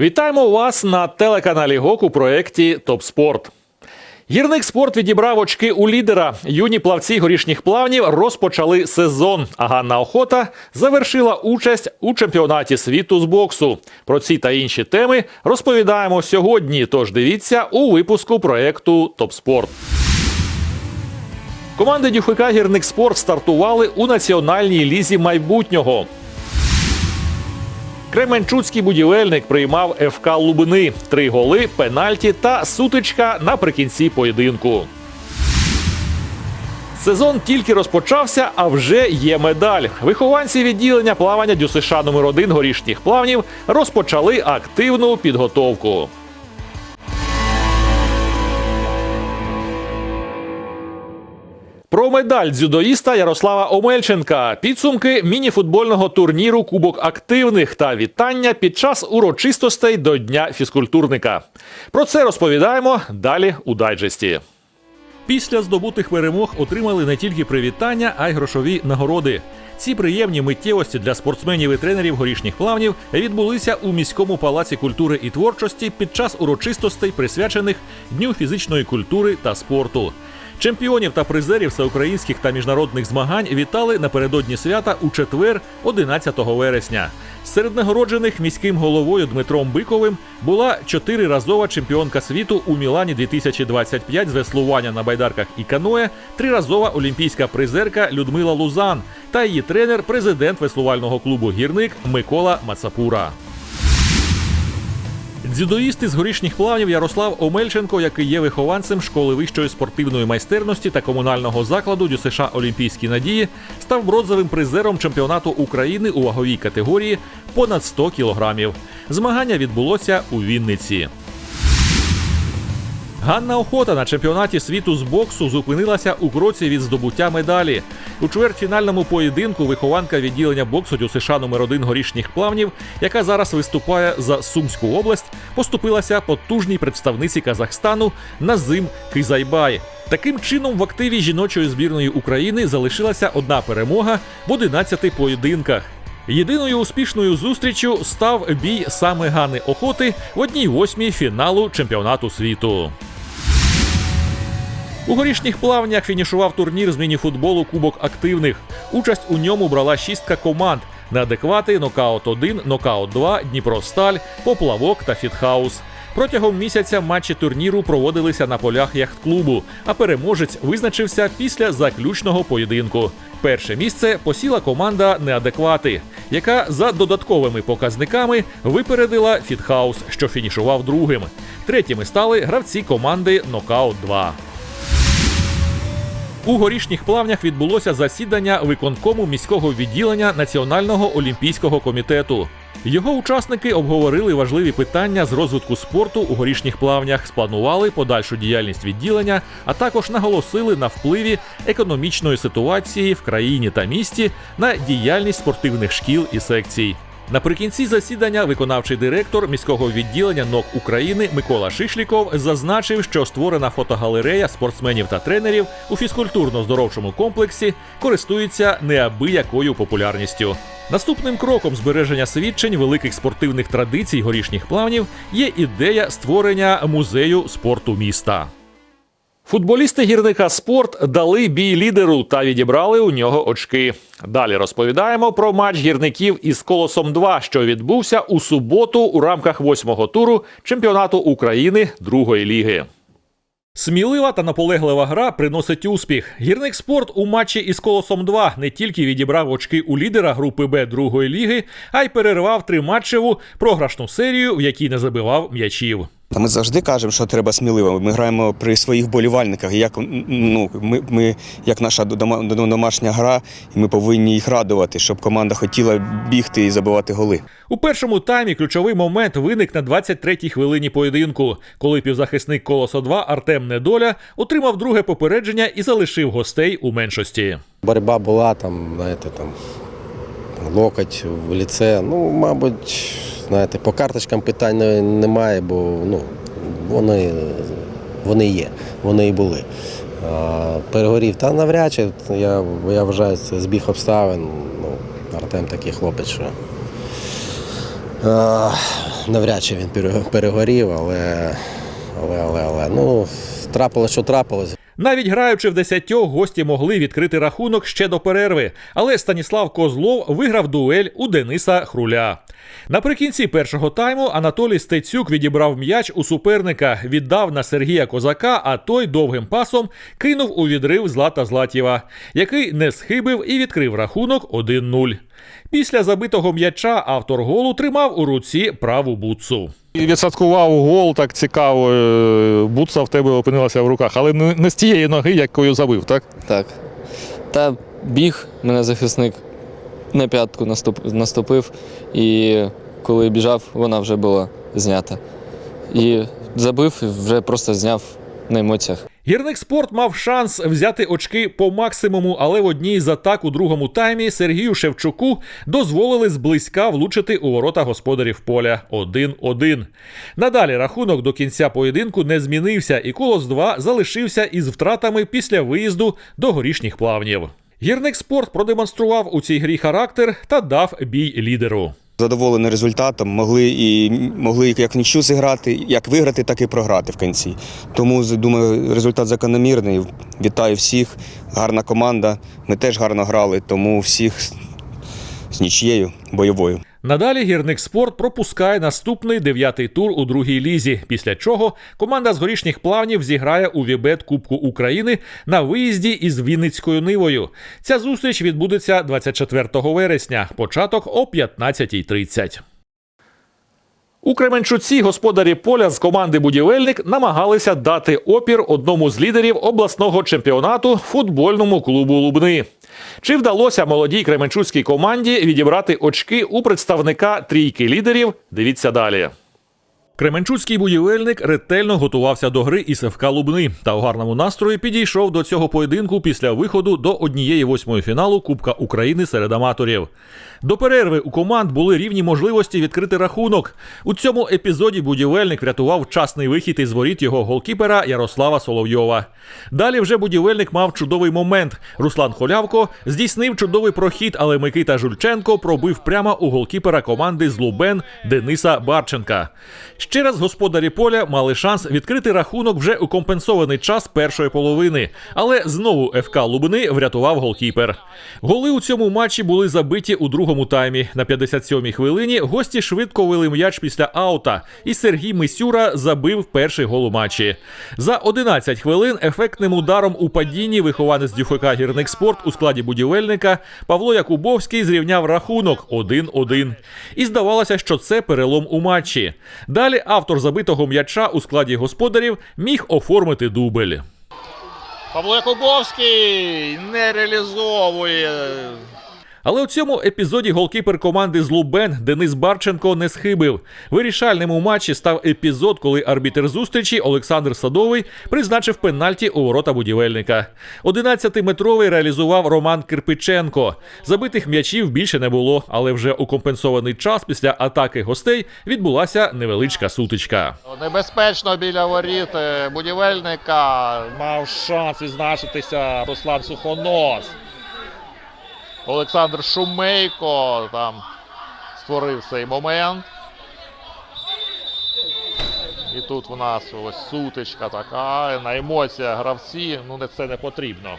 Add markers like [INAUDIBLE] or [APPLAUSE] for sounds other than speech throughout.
Вітаємо вас на телеканалі ГОК у проєкті Топ Спорт. Гірник спорт відібрав очки у лідера. Юні плавці горішніх плавнів розпочали сезон. А Ганна Охота завершила участь у чемпіонаті світу з боксу. Про ці та інші теми розповідаємо сьогодні. Тож дивіться у випуску проєкту Топ Спорт. Команди Дюхика Гірник Спорт стартували у національній лізі майбутнього. Кременчуцький будівельник приймав ФК Лубини. Три голи, пенальті та сутичка наприкінці поєдинку. Сезон тільки розпочався, а вже є медаль. Вихованці відділення плавання ДЮСШ номер 1 горішніх плавнів розпочали активну підготовку. Про медаль дзюдоїста Ярослава Омельченка, підсумки мініфутбольного турніру Кубок активних та вітання під час урочистостей до Дня фізкультурника. Про це розповідаємо далі у дайджесті. Після здобутих перемог отримали не тільки привітання, а й грошові нагороди. Ці приємні миттєвості для спортсменів і тренерів горішніх плавнів відбулися у міському палаці культури і творчості під час урочистостей, присвячених Дню фізичної культури та спорту. Чемпіонів та призерів всеукраїнських та міжнародних змагань вітали напередодні свята у четвер, 11 вересня. Серед нагороджених міським головою Дмитром Биковим була чотириразова чемпіонка світу у Мілані 2025 з веслування на байдарках і каное, триразова олімпійська призерка Людмила Лузан та її тренер, президент веслувального клубу Гірник Микола Мацапура. Дзюдоїст з горішніх плавнів Ярослав Омельченко, який є вихованцем школи вищої спортивної майстерності та комунального закладу ДЮСШ Олімпійські надії, став бронзовим призером чемпіонату України у ваговій категорії понад 100 кілограмів. Змагання відбулося у Вінниці. Ганна Охота на чемпіонаті світу з боксу зупинилася у кроці від здобуття медалі. У чвертьфінальному поєдинку вихованка відділення боксу ДЮСШ номер 1 горішніх плавнів, яка зараз виступає за Сумську область, поступилася потужній представниці Казахстану Назим Кизайбай. Таким чином, в активі жіночої збірної України залишилася одна перемога в 11 поєдинках. Єдиною успішною зустрічю став бій саме Гани Охоти в одній восьмій фіналу чемпіонату світу. У горішніх плавнях фінішував турнір з мініфутболу Кубок активних. Участь у ньому брала шістка команд: неадеквати, нокаут 1 нокаут 2 Дніпросталь, Поплавок та Фітхаус. Протягом місяця матчі турніру проводилися на полях яхт-клубу, а переможець визначився після заключного поєдинку. Перше місце посіла команда Неадеквати, яка за додатковими показниками випередила Фітхаус, що фінішував другим. Третіми стали гравці команди Нокаут 2 у горішніх плавнях відбулося засідання виконкому міського відділення Національного олімпійського комітету. Його учасники обговорили важливі питання з розвитку спорту у горішніх плавнях, спланували подальшу діяльність відділення, а також наголосили на впливі економічної ситуації в країні та місті на діяльність спортивних шкіл і секцій. Наприкінці засідання виконавчий директор міського відділення НОК України Микола Шишліков зазначив, що створена фотогалерея спортсменів та тренерів у фізкультурно-здоровчому комплексі користується неабиякою популярністю. Наступним кроком збереження свідчень великих спортивних традицій горішніх плавнів є ідея створення музею спорту міста. Футболісти гірника спорт дали бій лідеру та відібрали у нього очки. Далі розповідаємо про матч гірників із колосом 2 що відбувся у суботу у рамках восьмого туру чемпіонату України другої ліги. Смілива та наполеглива гра приносить успіх. Гірник спорт у матчі із колосом 2 не тільки відібрав очки у лідера групи Б другої ліги, а й перервав триматчеву програшну серію, в якій не забивав м'ячів. Та ми завжди кажемо, що треба сміливо. Ми граємо при своїх болівальниках. Як ну ми, ми як наша домашня гра, і ми повинні їх радувати, щоб команда хотіла бігти і забивати голи. У першому таймі ключовий момент виник на 23-й хвилині поєдинку, коли півзахисник Колосо 2 Артем Недоля отримав друге попередження і залишив гостей у меншості. Боротьба була там, знаєте, там локоть в ліце. Ну, мабуть, знаєте, по карточкам питань немає, бо ну, вони, вони є, вони і були. А, перегорів та навряд чи я, я вважаю, це збіг обставин. Ну, Артем такий хлопець, що. А, навряд чи він перегорів, але, але, але, але ну, трапилось, що трапилось. Навіть граючи в десятьох, гості могли відкрити рахунок ще до перерви, але Станіслав Козлов виграв дуель у Дениса Хруля. Наприкінці першого тайму Анатолій Стецюк відібрав м'яч у суперника, віддав на Сергія Козака, а той довгим пасом кинув у відрив Злата Златєва, який не схибив і відкрив рахунок 1-0. Після забитого м'яча автор голу тримав у руці праву бутсу. І відсадкував гол так цікаво. е, Буца в тебе опинилася в руках, але не не з тієї ноги, якою забив, так? Так. Та біг, мене захисник на п'ятку наступ, наступив, і коли біжав, вона вже була знята. І забив, вже просто зняв на емоціях. Гірник спорт мав шанс взяти очки по максимуму, але в одній з атак у другому таймі Сергію Шевчуку дозволили зблизька влучити у ворота господарів поля 1-1. Надалі рахунок до кінця поєдинку не змінився, і Колос 2 залишився із втратами після виїзду до горішніх плавнів. Гірник спорт продемонстрував у цій грі характер та дав бій лідеру. Задоволений результатом, могли і могли як нічу зіграти, як виграти, так і програти в кінці. Тому думаю, результат закономірний. Вітаю всіх. Гарна команда. Ми теж гарно грали, тому всіх з нічією бойовою. Надалі гірник спорт пропускає наступний дев'ятий тур у другій лізі. Після чого команда з горішніх плавнів зіграє у Вібет Кубку України на виїзді із Вінницькою нивою. Ця зустріч відбудеться 24 вересня, початок о 15.30. У Кременчуці господарі поля з команди Будівельник намагалися дати опір одному з лідерів обласного чемпіонату футбольному клубу Лубни. Чи вдалося молодій кременчуцькій команді відібрати очки у представника трійки лідерів? Дивіться далі. Кременчуцький будівельник ретельно готувався до гри із ФК Лубни та у гарному настрої підійшов до цього поєдинку після виходу до однієї восьмої фіналу Кубка України серед аматорів. До перерви у команд були рівні можливості відкрити рахунок. У цьому епізоді будівельник врятував вчасний вихід із воріт його голкіпера Ярослава Соловйова. Далі вже будівельник мав чудовий момент. Руслан Холявко здійснив чудовий прохід, але Микита Жульченко пробив прямо у голкіпера команди з Лубен Дениса Барченка. Ще раз господарі поля мали шанс відкрити рахунок вже у компенсований час першої половини, але знову ФК Лубни врятував голкіпер. Голи у цьому матчі були забиті у другому таймі. На 57-й хвилині гості швидко вели м'яч після аута, і Сергій Мисюра забив перший гол у матчі. За 11 хвилин ефектним ударом у падінні вихованець ДЮФК «Гірник спорт» у складі будівельника Павло Якубовський зрівняв рахунок 1-1. І здавалося, що це перелом у матчі. Далі автор забитого м'яча у складі господарів міг оформити дубль. Павло Якубовський не реалізовує. Але у цьому епізоді голкіпер команди з Лубен Денис Барченко не схибив. Вирішальним у матчі став епізод, коли арбітер зустрічі Олександр Садовий призначив пенальті у ворота будівельника. 11-метровий реалізував Роман Кирпиченко. Забитих м'ячів більше не було, але вже у компенсований час після атаки гостей відбулася невеличка сутичка. Небезпечно біля воріт е, будівельника. Мав шанс відзначитися Руслан Сухонос. Олександр Шумейко там створив цей момент. І тут в нас ось сутичка така. На емоціях гравці, ну не це не потрібно.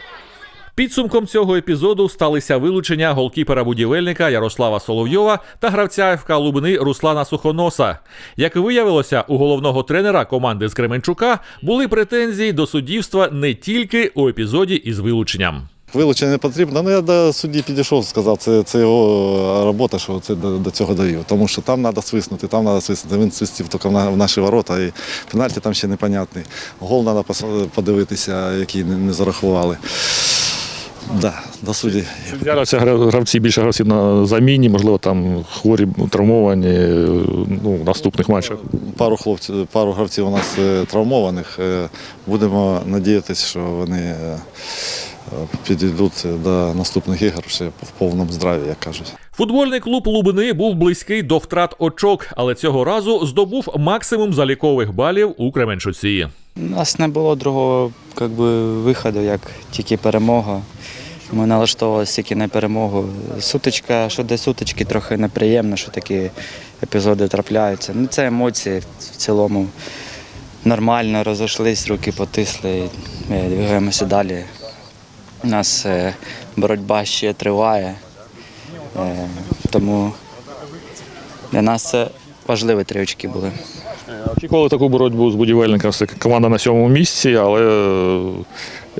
Підсумком цього епізоду сталися вилучення голкіпера будівельника Ярослава Соловйова та гравця ФК Лубни Руслана Сухоноса. Як виявилося, у головного тренера команди з Кременчука були претензії до суддівства не тільки у епізоді із вилученням. Вилучення не потрібно. Ну я до судді підійшов, сказав, це, це його робота, що це до, до цього довів. Тому що там треба свиснути, там треба свиснути. Він свистів тільки в, на, в наші ворота, і пенальті там ще непонятний. Гол треба подивитися, який не, не зарахували. Да, до судді. З'являються гравці, більше гравців на заміні, можливо, там хворі, травмовані ну, в наступних матчах. Пару хлопців, пару гравців у нас е, травмованих. Е, Будемо надіятися, що вони е, підійдуть до наступних ігор ще в повному здраві, як кажуть. Футбольний клуб Лубни був близький до втрат очок, але цього разу здобув максимум залікових балів у Кременчуці. У нас не було другого как би, виходу, як тільки перемога. Ми налаштовувалися тільки на перемогу. Сутичка, що де сутички, трохи неприємно, що такі епізоди трапляються. Ну, це емоції в цілому нормально, розійшлись, руки потисли, двигаємося далі. У нас е, боротьба ще триває, е, тому для нас це важливі три очки були. Очікували таку боротьбу з будівельником. Все команда на сьомому місці, але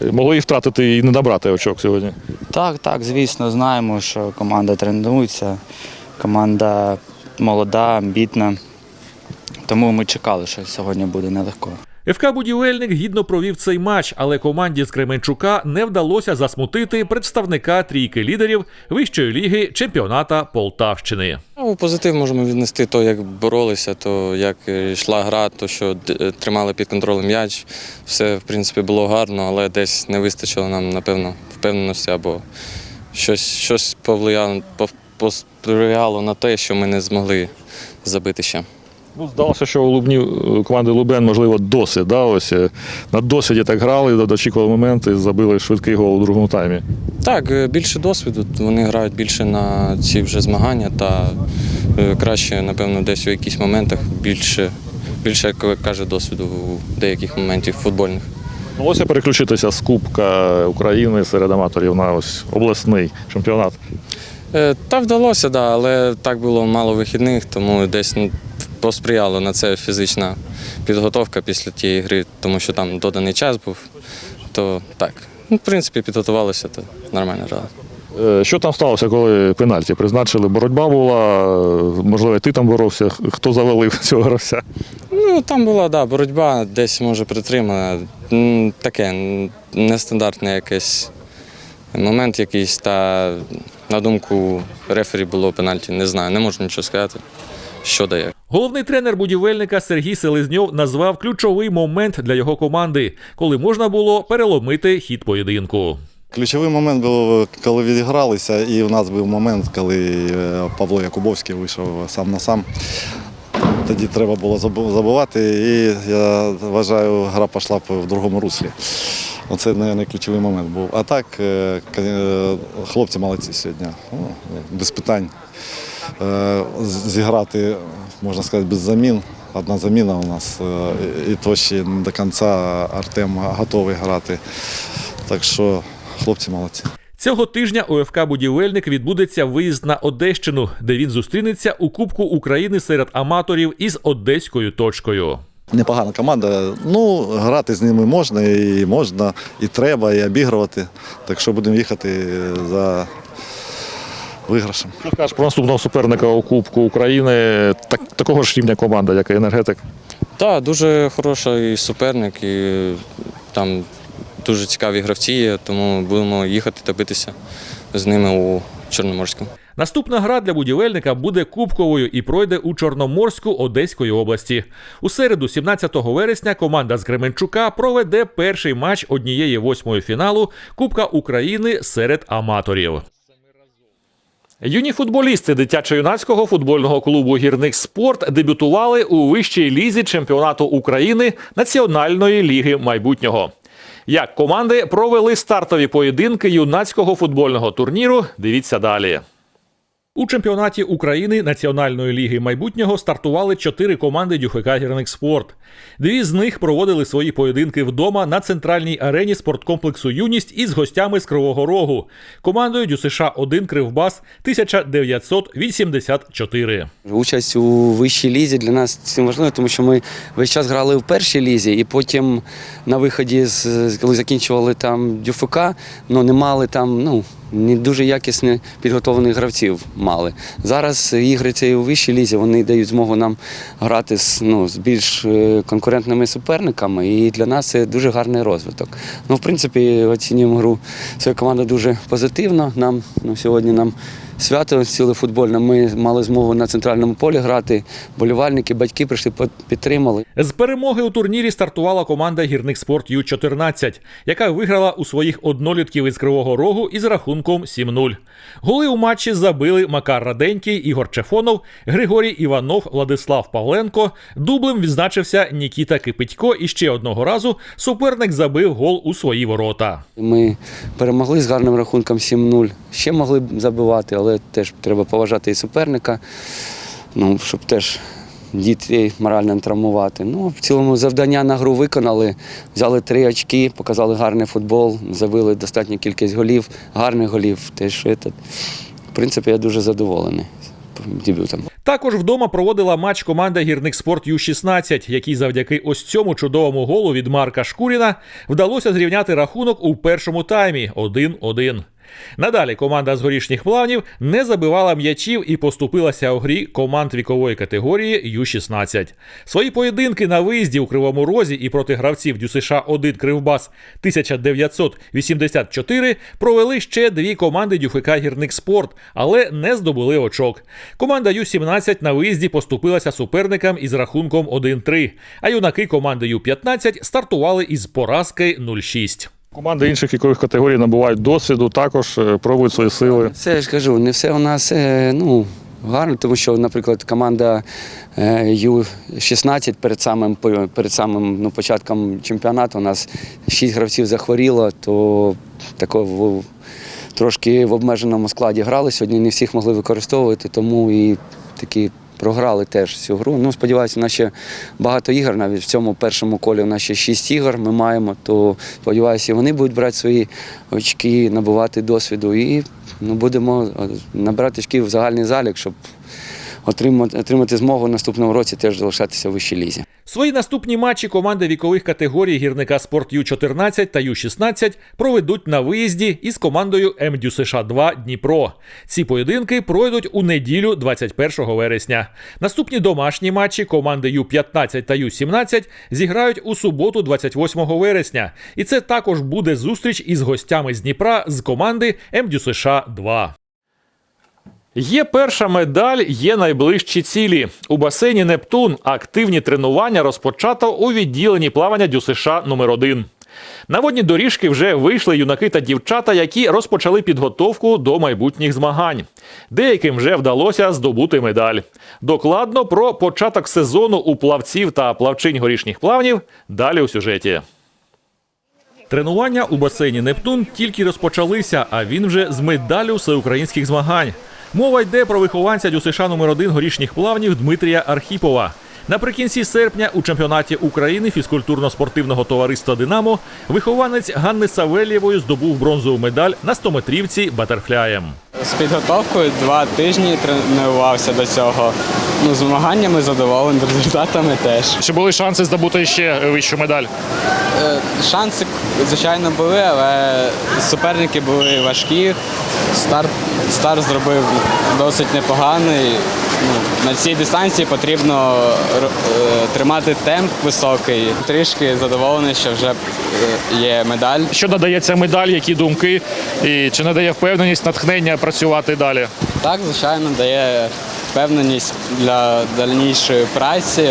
е, могли і втратити і не набрати очок сьогодні. Так, так, звісно, знаємо, що команда тренується, команда молода, амбітна. Тому ми чекали, що сьогодні буде нелегко. ФК Будівельник гідно провів цей матч, але команді з Кременчука не вдалося засмутити представника трійки лідерів вищої ліги чемпіоната Полтавщини. Ну, позитив можемо віднести то, як боролися, то як е, йшла гра, то що тримали під контролем м'яч. Все, в принципі, було гарно, але десь не вистачило нам, напевно, впевненості або щось, щось повлияло, пов- на те, що ми не змогли забити ще. Ну, здалося, що у Лубні у команди Лубен, можливо, досвід. Да? Ось, е, на досвіді так грали, дочікували момент і забили швидкий гол у другому таймі. Так, е, більше досвіду, вони грають більше на ці вже змагання та е, краще, напевно, десь у якихось моментах більше, більше, як каже, досвіду у деяких моментів футбольних. Вдалося переключитися з Кубка України серед аматорів на ось обласний чемпіонат. Е, Та вдалося, да, але так було мало вихідних, тому десь посприяло на це фізична підготовка після тієї гри, тому що там доданий час був. То так, ну, в принципі, підготувалися, то нормально грали. Е, Що там сталося, коли пенальті призначили? Боротьба була, можливо, і ти там боровся. Хто завалив [LAUGHS] цього гравця? Ну, там була да, боротьба, десь може притримана. Таке м, нестандартний якийсь момент якийсь, та на думку рефері було пенальті. Не знаю, не можу нічого сказати. Що дає. Головний тренер будівельника Сергій Селезньов назвав ключовий момент для його команди, коли можна було переломити хід поєдинку. Ключовий момент був, коли відігралися, і в нас був момент, коли е, Павло Якубовський вийшов сам на сам. Тоді треба було забувати, і я вважаю, гра пішла в другому руслі. Оце, мабуть, ключовий момент був. А так, е, е, хлопці молодці сьогодні. Ну, без питань. Е, Зіграти, можна сказати, без замін. Одна заміна у нас, е, і то ще не до кінця Артем готовий грати. Так що хлопці молодці. Цього тижня у ФК Будівельник відбудеться виїзд на Одещину, де він зустрінеться у Кубку України серед аматорів із одеською точкою. Непогана команда. Ну, грати з ними можна, і можна, і треба, і обігрувати. Так що будемо їхати за виграшем. Що скажеш про наступного суперника у Кубку України? Так, такого ж рівня команда, як і енергетик. Так, дуже хороший суперник і там дуже цікаві гравці є, тому будемо їхати та битися з ними у Чорноморському. Наступна гра для будівельника буде кубковою і пройде у Чорноморську Одеської області. У середу, 17 вересня, команда з Кременчука проведе перший матч однієї восьмої фіналу Кубка України серед аматорів. Юні футболісти дитячо-юнацького футбольного клубу Гірник Спорт дебютували у вищій лізі чемпіонату України Національної ліги майбутнього. Як команди провели стартові поєдинки юнацького футбольного турніру, дивіться далі. У чемпіонаті України Національної ліги майбутнього стартували чотири команди ДЮХК «Гірник Спорт». Дві з них проводили свої поєдинки вдома на центральній арені спорткомплексу Юність із гостями з Кривого Рогу командою ДЮСШ 1 Кривбас 1984. Участь у вищій лізі для нас цим важливо, тому що ми весь час грали в першій лізі, і потім на виході, коли закінчували там ДЮФК, ну не мали там ну не дуже якісно підготовлених гравців мали. Зараз ігри цієї у вищій лізі вони дають змогу нам грати з ну з більш е, конкурентними суперниками, і для нас це дуже гарний розвиток. Ну, в принципі, оцінюємо гру своєї команди дуже позитивно. Нам ну, сьогодні нам свято ціле футбольне. Ми мали змогу на центральному полі грати. Болівальники, батьки прийшли, підтримали. З перемоги у турнірі стартувала команда Гірник Спорт Ю-14, яка виграла у своїх однолітків із Кривого Рогу із рахунком 7-0. Голи у матчі забили Макар Раденький, Ігор Чефонов, Григорій Іванов, Владислав Павленко. Дублем відзначився Нікіта Кипитько і ще одного разу суперник забив гол у свої ворота. Ми перемогли з гарним рахунком 7-0. Ще могли б забивати, але теж треба поважати і суперника, ну, щоб теж дітей морально травмувати. Ну, в цілому завдання на гру виконали, взяли три очки, показали гарний футбол, забили достатню кількість голів, гарних голів. Теж, в принципі, я дуже задоволений дебютом. Також вдома проводила матч команда Гірник Спорт Ю-16, який завдяки ось цьому чудовому голу від Марка Шкуріна вдалося зрівняти рахунок у першому таймі 1-1. Надалі команда з горішніх плавнів не забивала м'ячів і поступилася у грі команд вікової категорії Ю-16. Свої поєдинки на виїзді у Кривому Розі і проти гравців ДЮСШ 1 Кривбас 1984 провели ще дві команди ДЮФК Гірник Спорт, але не здобули очок. Команда Ю-17 на виїзді поступилася суперникам із рахунком 1-3, а юнаки команди Ю-15 стартували із поразки 0-6. Команди інших вікових категорій набувають досвіду, також е, пробують свої сили. Це я ж кажу, не все у нас е, ну, гарно, тому що, наприклад, команда е, Ю-16 перед самим, перед самим ну, початком чемпіонату у нас шість гравців захворіло, то тако в, трошки в обмеженому складі грали. Сьогодні не всіх могли використовувати, тому і такі. Програли теж цю гру. Ну, сподіваюся, у нас ще багато ігор. Навіть в цьому першому колі у нас ще шість ігор ми маємо. То сподіваюся, вони будуть брати свої очки, набувати досвіду. І ну, будемо набрати очки в загальний залік, щоб отримати, отримати змогу наступному році теж залишатися в вищій лізі. Свої наступні матчі команди вікових категорій гірника спорт Ю-14 та Ю-16 проведуть на виїзді із командою МДЮСШ 2 Дніпро. Ці поєдинки пройдуть у неділю 21 вересня. Наступні домашні матчі команди Ю-15 та Ю-17 зіграють у суботу 28 вересня. І це також буде зустріч із гостями з Дніпра з команди МДЮСШ 2. Є перша медаль, є найближчі цілі. У басейні Нептун активні тренування розпочато у відділенні плавання ДЮСШ номер 1 На водні доріжки вже вийшли юнаки та дівчата, які розпочали підготовку до майбутніх змагань. Деяким вже вдалося здобути медаль. Докладно про початок сезону у плавців та плавчинь горішніх плавнів далі у сюжеті. Тренування у басейні Нептун тільки розпочалися, а він вже з медаллю всеукраїнських змагань. Мова йде про вихованця дюсишану номер 1 горішніх плавнів Дмитрія Архіпова. Наприкінці серпня у чемпіонаті України фізкультурно-спортивного товариства Динамо вихованець Ганни Савельєвої здобув бронзову медаль на 100-метрівці батерфляєм. З підготовкою два тижні тренувався до цього. Ну, змаганнями задоволений, результатами теж. Чи були шанси здобути ще вищу медаль? Е, Шанси, звичайно, були, але суперники були важкі. Старт, старт зробив досить непоганий. Ну, на цій дистанції потрібно тримати темп високий. Трішки задоволений, що вже е, є медаль. Що надає ця медаль, які думки, і чи надає впевненість, натхнення працювати далі? Так, звичайно, дає впевненість для дальнішої праці,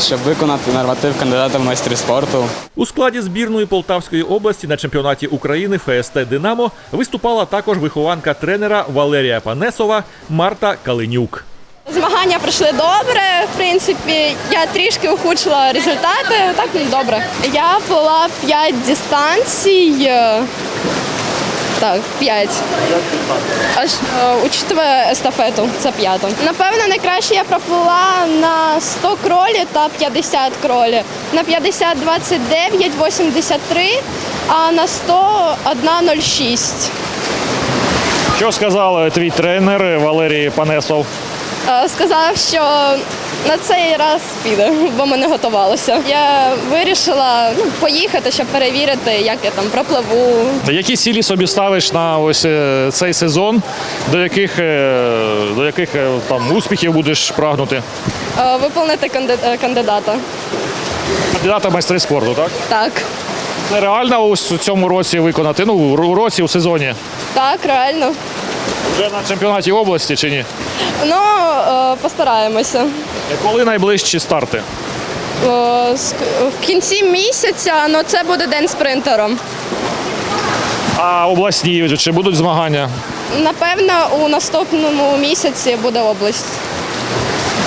щоб виконати норматив кандидата в майстри спорту. У складі збірної Полтавської області на чемпіонаті України ФСТ Динамо виступала також вихованка тренера Валерія Панесова Марта Калинюк. Змагання пройшли добре. В принципі, я трішки ухудшила результати. Так ну, добре. Я плила 5 дистанцій. е, Так, 5. Аж е, учитывая естафету, це п'ята. Напевно, найкраще я проплила на 100 кролі та 50 кролі. На 50 29, 83, а на 100 1,06. Що сказав твій тренер Валерій Панесов? Е, сказав, що на цей раз піде, [LAUGHS] бо ми не готувалися. Я вирішила ну, поїхати, щоб перевірити, як я там пропливу. Які цілі собі ставиш на ось е, цей сезон, до яких, е, до яких там успіхів будеш прагнути? Виповнити кандидата. Кандидата майстри спорту, так? Так, Це реально ось у цьому році виконати, ну, у році, у сезоні. так, реально. Вже на чемпіонаті області чи ні? Ну, е, постараємося. Коли найближчі старти? Е, ск- В кінці місяця, ну це буде день спринтером. А обласні чи будуть змагання? Напевно, у наступному місяці буде область.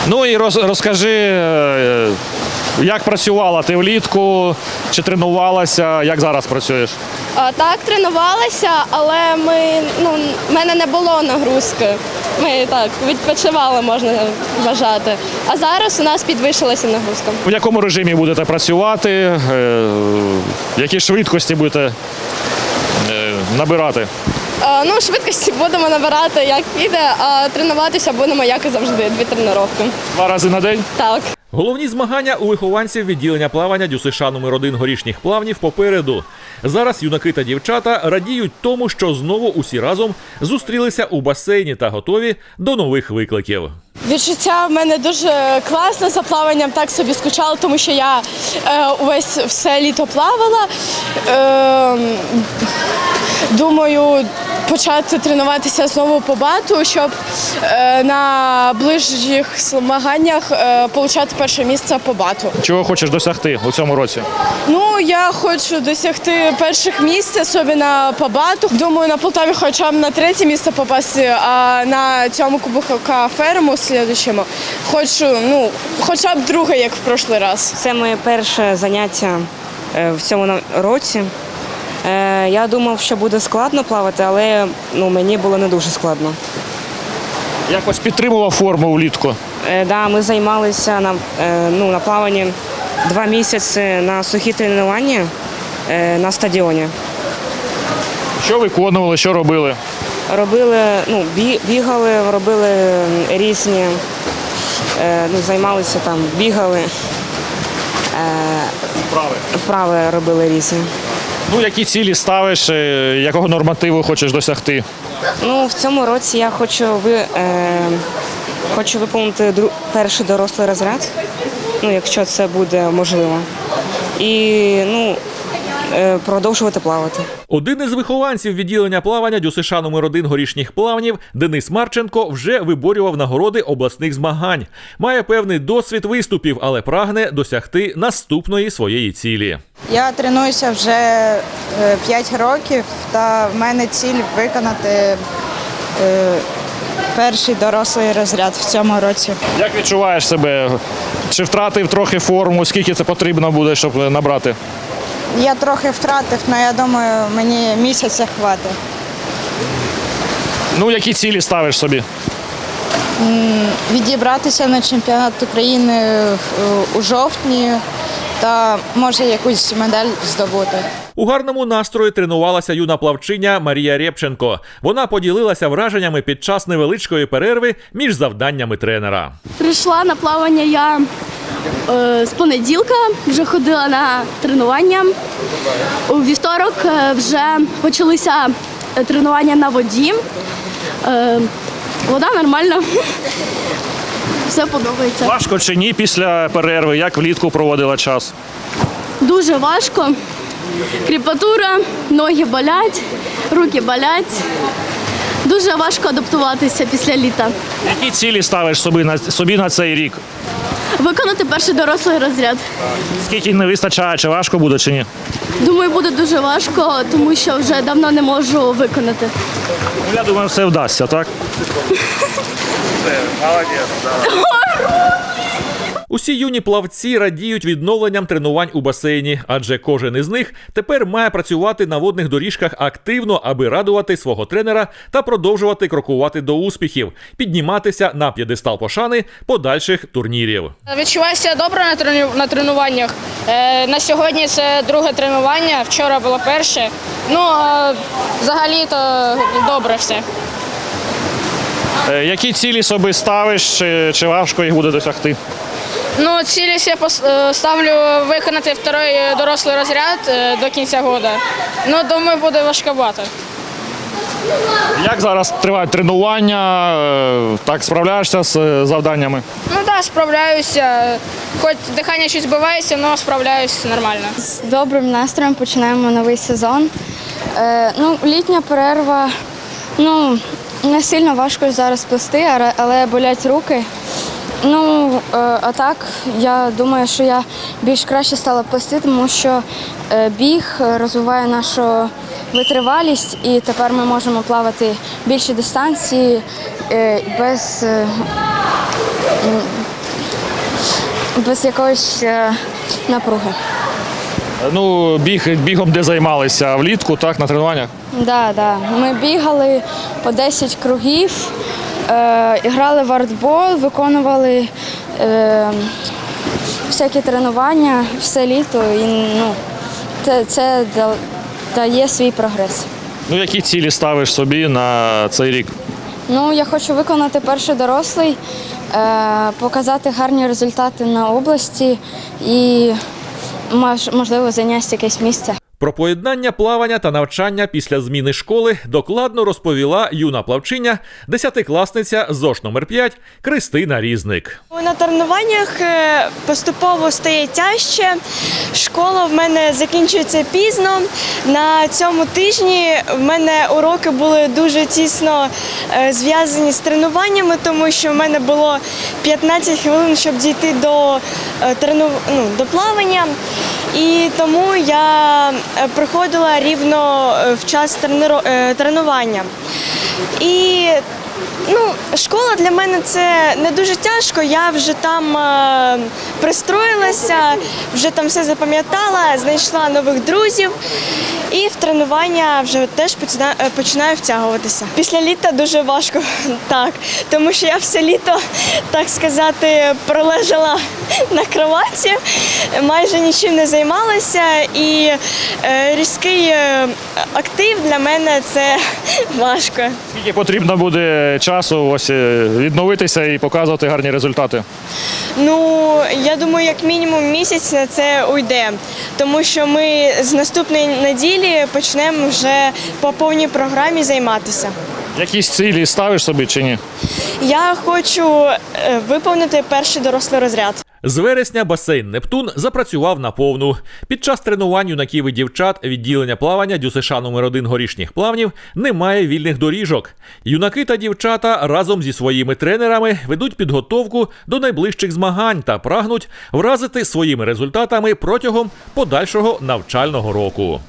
Ну і роз, розкажи, е, як працювала ти влітку, чи тренувалася, як зараз працюєш? А, Так, тренувалася, але ми, ну, в мене не було нагрузки. Ми так відпочивали, можна вважати. А зараз у нас підвищилася нагрузка. В якому режимі будете працювати? Е, які швидкості будете е, набирати? А, Ну, швидкості будемо набирати, як піде, а тренуватися будемо, як і завжди, дві тренування. Два рази на день? Так. Головні змагання у вихованців відділення плавання Дюсиша номер 1 горішніх плавнів попереду. Зараз юнаки та дівчата радіють тому, що знову усі разом зустрілися у басейні та готові до нових викликів. Відчуття в мене дуже класно за плаванням, так собі скучала, тому що я е, увесь все літо плавала. Е, думаю, почати тренуватися знову по бату, щоб е, на ближчих змаганнях е, отримати перше місце по бату. Чого хочеш досягти у цьому році? Ну, я хочу досягти перших місць, особливо по бату. Думаю, на Полтаві хоча б на третє місце попасти, а на цьому кубка ферму слідчому хочу, ну, хоча б друге, як в прошлий раз. Це моє перше заняття е, в цьому році. Е, Я думав, що буде складно плавати, але ну, мені було не дуже складно. Якось підтримував форму влітку. Е, Да, ми займалися на, е, ну, на плаванні два місяці на сухі тренування е, на стадіоні. Що виконували, що робили? Робили, ну, бігали, робили різні, е, ну, займалися там, бігали, е, Вправи. вправи робили різні. Ну, які цілі ставиш, е, якого нормативу хочеш досягти? Ну, в цьому році я хочу ви, е, хочу виповнити дру, перший дорослий розряд, ну, якщо це буде можливо. І ну, продовжувати плавати. Один із вихованців відділення плавання ДЮСШ номер 1 горішніх плавнів Денис Марченко вже виборював нагороди обласних змагань. Має певний досвід виступів, але прагне досягти наступної своєї цілі. Я тренуюся вже 5 років, та в мене ціль виконати е, перший дорослий розряд в цьому році. Як відчуваєш себе? Чи втратив трохи форму? Скільки це потрібно буде, щоб набрати? Я трохи втратив, але я думаю, мені місяця хватить. Ну, які цілі ставиш собі? Відібратися на чемпіонат України е, у жовтні та може якусь медаль здобути. У гарному настрої тренувалася юна плавчиня Марія Рєпченко. Вона поділилася враженнями під час невеличкої перерви між завданнями тренера. Прийшла на плавання я з понеділка, вже ходила на тренування. У вівторок е, вже почалися е, тренування на воді. Е, вода нормальна. [LAUGHS] Все подобається. Важко чи ні після перерви? Як влітку проводила час? Дуже важко. Кріпатура, ноги болять, руки болять. Дуже важко адаптуватися після літа. Які цілі ставиш собі на собі на цей рік? Виконати перший дорослий розряд. Скільки не вистачає, чи важко буде, чи ні? Думаю, буде дуже важко, тому що вже давно не можу виконати. Ну, я думаю, все вдасться, так? [LAUGHS] Усі юні плавці радіють відновленням тренувань у басейні, адже кожен із них тепер має працювати на водних доріжках активно, аби радувати свого тренера та продовжувати крокувати до успіхів, підніматися на п'єдестал пошани подальших турнірів. Відчуваюся добре на, трену, на тренуваннях. Е, на сьогодні це друге тренування, вчора було перше. Ну, а взагалі то добре все. Е, Які цілі собі ставиш, чи важко їх буде досягти? Ну, цілі я пос- е, ставлю виконати второй е, дорослий розряд е, до кінця року. Ну, думаю, буде важкувато. Як зараз тривають тренування? Так справляєшся з завданнями? Ну так, справляюся. Хоч дихання щось збивається, але справляюсь нормально. З добрим настроєм починаємо новий сезон. Е, ну, літня перерва. Ну, Не сильно важко зараз плести, але- але болять руки. Ну, е, а так, я думаю, що я більш краще стала плести, тому що е, біг розвиває нашу витривалість, і тепер ми можемо плавати більші дистанції е, без, без якоїсь напруги. Ну, біг бігом де займалися влітку, так, на тренуваннях. Да, да. Ми бігали по 10 кругів, грали в артбол, виконували е, всякі тренування все літо. І, ну, це, це дає свій прогрес. Ну, які цілі ставиш собі на цей рік? Ну, я хочу виконати перший дорослий, е, показати гарні результати на області і можливо зайняти якесь місце. Про поєднання плавання та навчання після зміни школи докладно розповіла юна плавчиня, десятикласниця ЗОШ номер 5 Кристина Різник. На тренуваннях е, поступово стає тяжче. Школа в мене закінчується пізно. На цьому тижні в мене уроки були дуже тісно е, зв'язані з тренуваннями, тому що в мене було 15 хвилин, щоб дійти до, е, трену... ну, до плавання. І тому я приходила рівно е, в час е, тренування. І Ну, школа для мене це не дуже тяжко. Я вже там е, пристроїлася, вже там все запам'ятала, знайшла нових друзів. І в тренування вже теж починаю, е, починаю втягуватися. Після літа дуже важко, [LAUGHS] так, тому що я все літо, так сказати, пролежала на кроваті, майже нічим не займалася, і е, різкий е, актив для мене це [LAUGHS] важко. Скільки потрібно буде часу ось е, відновитися і показувати гарні результати? Ну, я думаю, як мінімум місяць на це уйде, тому що ми з наступної неділі почнемо вже по повній програмі займатися. Якісь цілі ставиш собі чи ні? Я хочу е, виповнити перший дорослий розряд. З вересня басейн Нептун запрацював на повну. Під час тренувань юнаків і дівчат відділення плавання ДЮСШ номер 1 горішніх плавнів немає вільних доріжок. Юнаки та дівчата разом зі своїми тренерами ведуть підготовку до найближчих змагань та прагнуть вразити своїми результатами протягом подальшого навчального року.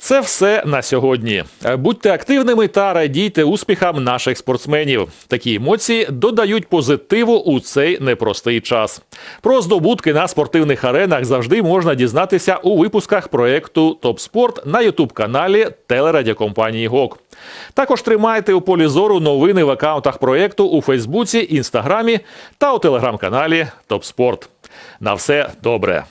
Це все на сьогодні. Е, Будьте активними та радійте успіхам наших спортсменів. Такі емоції додають позитиву у цей непростий час. Про здобутки на спортивних аренах завжди можна дізнатися у випусках проекту Топ Спорт на ютуб каналі телерадіокомпанії ГОК. Також тримайте у полі зору новини в акаунтах проекту у Фейсбуці, Інстаграмі та у телеграм-каналі Топ Спорт. На все добре.